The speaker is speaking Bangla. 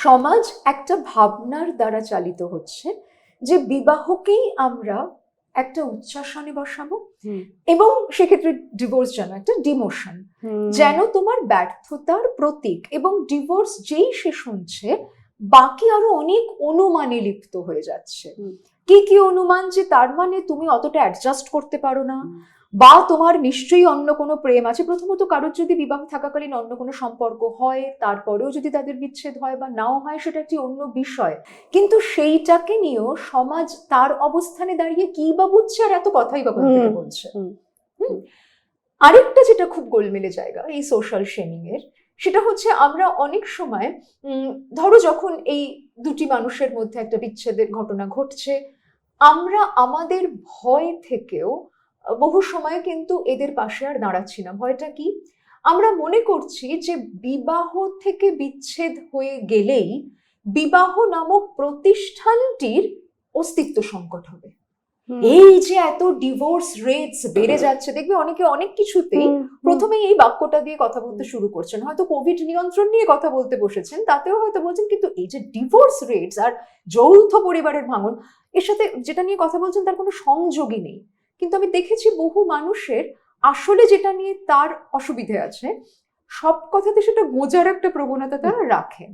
সমাজ একটা ভাবনার দ্বারা চালিত হচ্ছে যে বিবাহকেই আমরা একটা উচ্চাসনে বসাবো এবং সেক্ষেত্রে ডিভোর্স যেন একটা ডিমোশন যেন তোমার ব্যর্থতার প্রতীক এবং ডিভোর্স যেই সে শুনছে বাকি আরও অনেক অনুমানে লিপ্ত হয়ে যাচ্ছে। কি কি অনুমান যে তার মানে তুমি অতটা অ্যাডজাস্ট করতে পারো না? বা তোমার নিশ্চয়ই অন্য কোনো প্রেম আছে? প্রথমত কারোর যদি বিবাহ থাকাকালীন অন্য কোনো সম্পর্ক হয় তারপরেও যদি তাদের বিচ্ছেদ হয় বা নাও হয় সেটা একটি অন্য বিষয়। কিন্তু সেইটাকে নিয়েও সমাজ তার অবস্থানে দাঁড়িয়ে কি বা বুঝছে আর এত কথাই বা বলছে। আরেকটা যেটা খুব গোলমেলে জায়গা এই সোশ্যাল শেমিং এর সেটা হচ্ছে আমরা অনেক সময় ধরো যখন এই দুটি মানুষের মধ্যে একটা বিচ্ছেদের ঘটনা ঘটছে, আমরা আমাদের ভয় থেকেও বহু সময় কিন্তু এদের পাশে আর দাঁড়াচ্ছি না ভয়টা কি আমরা মনে করছি যে বিবাহ থেকে বিচ্ছেদ হয়ে গেলেই বিবাহ নামক প্রতিষ্ঠানটির অস্তিত্ব সংকট হবে। এই যে এত ডিভোর্স রেটস বেড়ে যাচ্ছে দেখবে অনেকে অনেক কিছুতেই। প্রথমে এই বাক্যটা দিয়ে কথা বলতে শুরু করছেন। হয়তো কোভিড নিয়ন্ত্রণ নিয়ে কথা বলতে বসেছেন তাতেও হয়তো বলছেন কিন্তু এই যে ডিভোর্স রেটস আর যৌথ পরিবারের ভাঙন এর সাথে যেটা নিয়ে কথা বলছেন তার কোনো সংযোগই নেই। কিন্তু আমি দেখেছি বহু মানুষের আসলে যেটা নিয়ে তার অসুবিধে আছে সব কথাতে সেটা গোজার একটা প্রবণতা তারা রাখেন।